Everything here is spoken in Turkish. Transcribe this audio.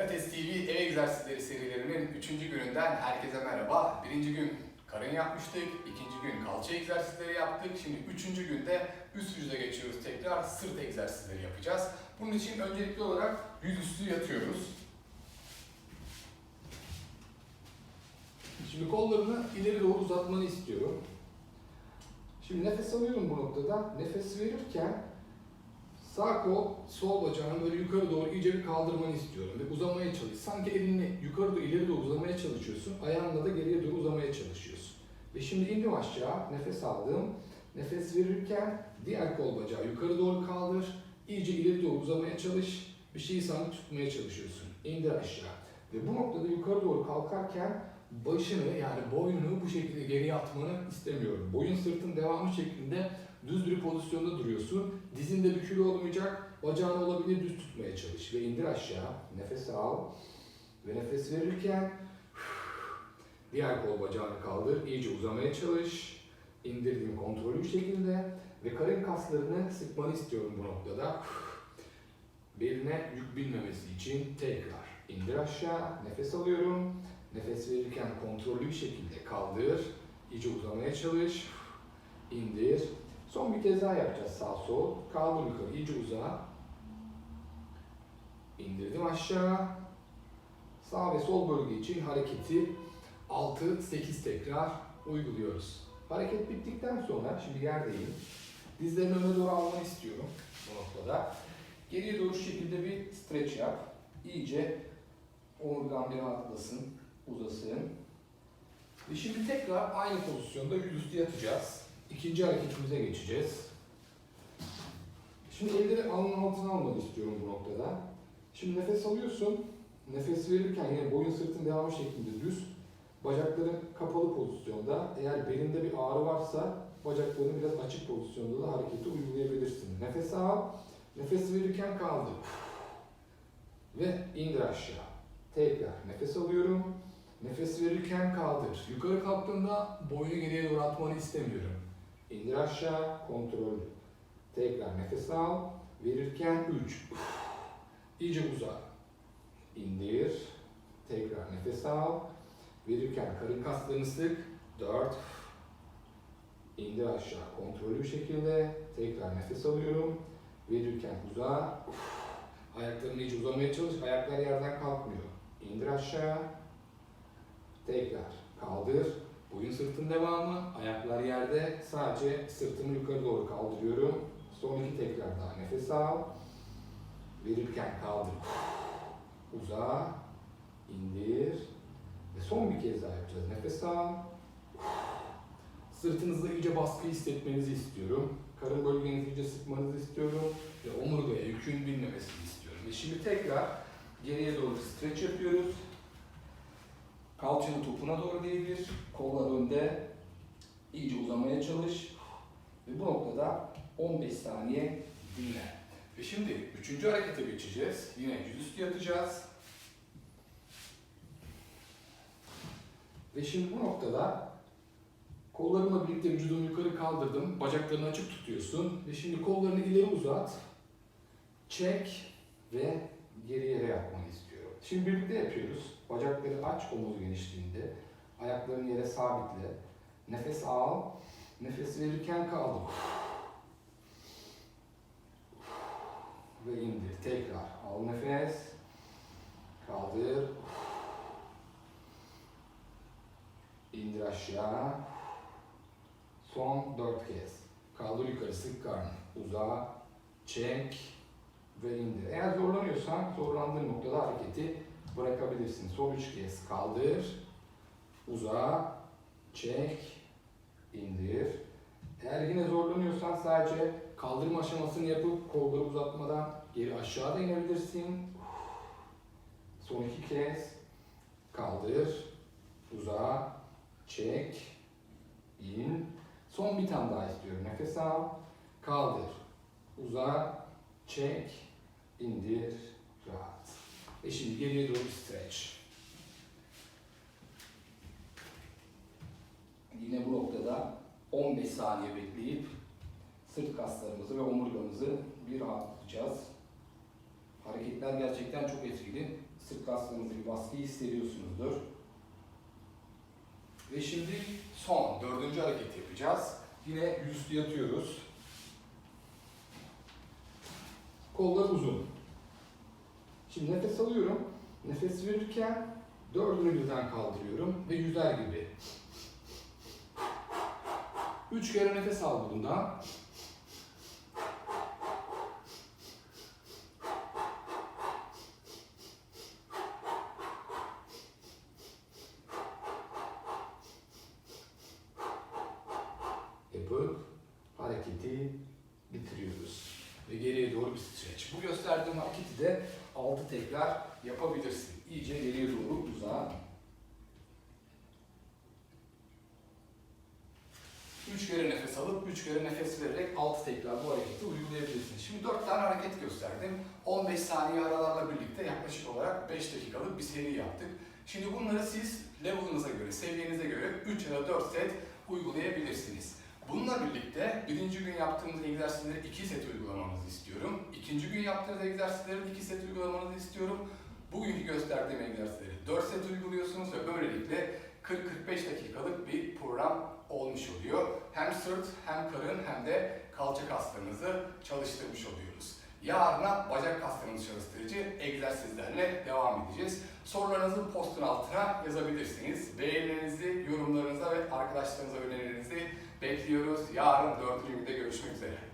Pilates TV ev egzersizleri serilerinin 3. gününden herkese merhaba. Birinci gün karın yapmıştık, ikinci gün kalça egzersizleri yaptık. Şimdi üçüncü günde üst yüze geçiyoruz tekrar sırt egzersizleri yapacağız. Bunun için öncelikli olarak yüzüstü yatıyoruz. Şimdi kollarını ileri doğru uzatmanı istiyorum. Şimdi nefes alıyorum bu noktada. Nefes verirken sağ kol sol bacağını böyle yukarı doğru iyice bir kaldırmanı istiyorum ve uzamaya çalış. Sanki elini yukarı doğru ileri doğru uzamaya çalışıyorsun. Ayağınla da geriye doğru uzamaya çalışıyorsun. Ve şimdi indim aşağı, nefes aldım. Nefes verirken diğer kol bacağı yukarı doğru kaldır. İyice ileri doğru uzamaya çalış. Bir şeyi sanki tutmaya çalışıyorsun. İndir aşağı. Ve bu noktada yukarı doğru kalkarken başını yani boynunu bu şekilde geriye atmanı istemiyorum. Boyun sırtın devamı şeklinde düz bir pozisyonda duruyorsun. Dizinde bükülü olmayacak. Bacağını olabildiğince düz tutmaya çalış ve indir aşağı. Nefes al. Ve nefes verirken diğer kol bacağını kaldır. İyice uzamaya çalış. İndirdiğin kontrollü şekilde ve karın kaslarını sıkmanı istiyorum bu noktada. Beline yük binmemesi için tekrar indir aşağı. Nefes alıyorum. Nefes verirken kontrollü bir şekilde kaldır. İyice uzamaya çalış. İndir. Son bir kez daha yapacağız sağ sol. Kaldır yukarı. iyice uza. İndirdim aşağı. Sağ ve sol bölge için hareketi 6-8 tekrar uyguluyoruz. Hareket bittikten sonra şimdi yerdeyim. Dizlerini öne doğru almanı istiyorum bu noktada. Geriye doğru şekilde bir stretch yap. İyice omurgan bir rahatlasın uzasın. Ve şimdi tekrar aynı pozisyonda yüzüstü yatacağız. İkinci hareketimize geçeceğiz. Şimdi elleri alnın altına almanı istiyorum bu noktada. Şimdi nefes alıyorsun. Nefes verirken yine boyun sırtın devamı şeklinde düz. Bacakların kapalı pozisyonda. Eğer belinde bir ağrı varsa bacaklarını biraz açık pozisyonda da hareketi uygulayabilirsin. Nefes al. Nefes verirken kaldır. Ve indir aşağı. Tekrar nefes alıyorum. Nefes verirken kaldır. Yukarı kalktığında boynu geriye doğru atmanı istemiyorum. İndir aşağı, kontrol. Tekrar nefes al. Verirken 3. İyice uza. İndir. Tekrar nefes al. Verirken karın kaslarını sık. 4. İndir aşağı kontrollü bir şekilde. Tekrar nefes alıyorum. Verirken uza. Ayaklarını iyice uzamaya çalış. Ayaklar yerden kalkmıyor. İndir aşağı. Tekrar kaldır. Boyun sırtın devamı. Ayaklar yerde. Sadece sırtımı yukarı doğru kaldırıyorum. Son iki tekrar daha. Nefes al. Verirken kaldır. Uza. indir. Ve son bir kez daha yapacağız. Nefes al. Sırtınızda iyice baskı hissetmenizi istiyorum. Karın bölgenizi iyice sıkmanızı istiyorum. Ve omurgaya yükün binmemesini istiyorum. Ve şimdi tekrar geriye doğru stretch yapıyoruz. Kalçanı topuna doğru değdir. Kollar önde. İyice uzamaya çalış. Ve bu noktada 15 saniye dinle. Ve şimdi üçüncü harekete geçeceğiz. Yine yüzüstü yatacağız. Ve şimdi bu noktada kollarımla birlikte vücudumu yukarı kaldırdım. Bacaklarını açık tutuyorsun. Ve şimdi kollarını ileri uzat. Çek ve geri yere istiyorum. Şimdi birlikte yapıyoruz. Bacakları aç omuz genişliğinde. Ayaklarını yere sabitle. Nefes al. Nefes verirken kaldır. Ve indir. Tekrar. Al nefes. Kaldır. İndir aşağı. Son dört kez. Kaldır yukarı sık karnı. Uza. Çek. Ve indir. Eğer zorlanıyorsan zorlandığın noktada hareketi bırakabilirsin. Son üç kez. Kaldır. Uza. Çek. indir. Eğer yine zorlanıyorsan sadece kaldırma aşamasını yapıp kolları uzatmadan geri aşağıda inebilirsin. Son iki kez. Kaldır. Uza. Çek. in. Son bir tane daha istiyorum. Nefes al. Kaldır. Uza. Çek. İndir. Rahat. Ve şimdi geriye doğru stretch. Yine bu noktada 15 saniye bekleyip sırt kaslarımızı ve omurgamızı bir rahatlatacağız. Hareketler gerçekten çok etkili. sırt kaslarınızda bir baskıyı hissediyorsunuzdur. Ve şimdi Son dördüncü hareket yapacağız. yine yüzüstü yatıyoruz. Kollar uzun. Şimdi nefes alıyorum. Nefes verirken dördünü birden kaldırıyorum ve yüzer gibi. Üç kere nefes al bundan. Yapıp hareketi bitiriyoruz. Ve geriye doğru bir streç. Bu gösterdiğim hareketi de 6 tekrar yapabilirsin. İyice geriye doğru uza. Üç kere nefes alıp üç kere nefes vererek Altı tekrar bu hareketi uygulayabilirsin. Şimdi 4 tane hareket gösterdim. 15 saniye aralarla birlikte yaklaşık olarak 5 dakikalık bir seri yaptık. Şimdi bunları siz level'ınıza göre, seviyenize göre 3 ya da 4 set uygulayabilirsiniz. Bununla birlikte birinci gün yaptığımız egzersizleri 2 set uygulamanızı istiyorum. İkinci gün yaptığınız egzersizleri 2 set uygulamanızı istiyorum. Bugünkü gösterdiğim egzersizleri 4 set uyguluyorsunuz ve böylelikle 40-45 dakikalık bir program olmuş oluyor. Hem sırt, hem karın, hem de kalça kaslarınızı çalıştırmış oluyoruz. Yarına bacak kaslarınızı çalıştırıcı egzersizlerle devam edeceğiz. Sorularınızı postun altına yazabilirsiniz. Beğenilerinizi, yorumlarınıza ve arkadaşlarınıza önerilerinizi bekliyoruz. Yarın dördüncü günde görüşmek üzere.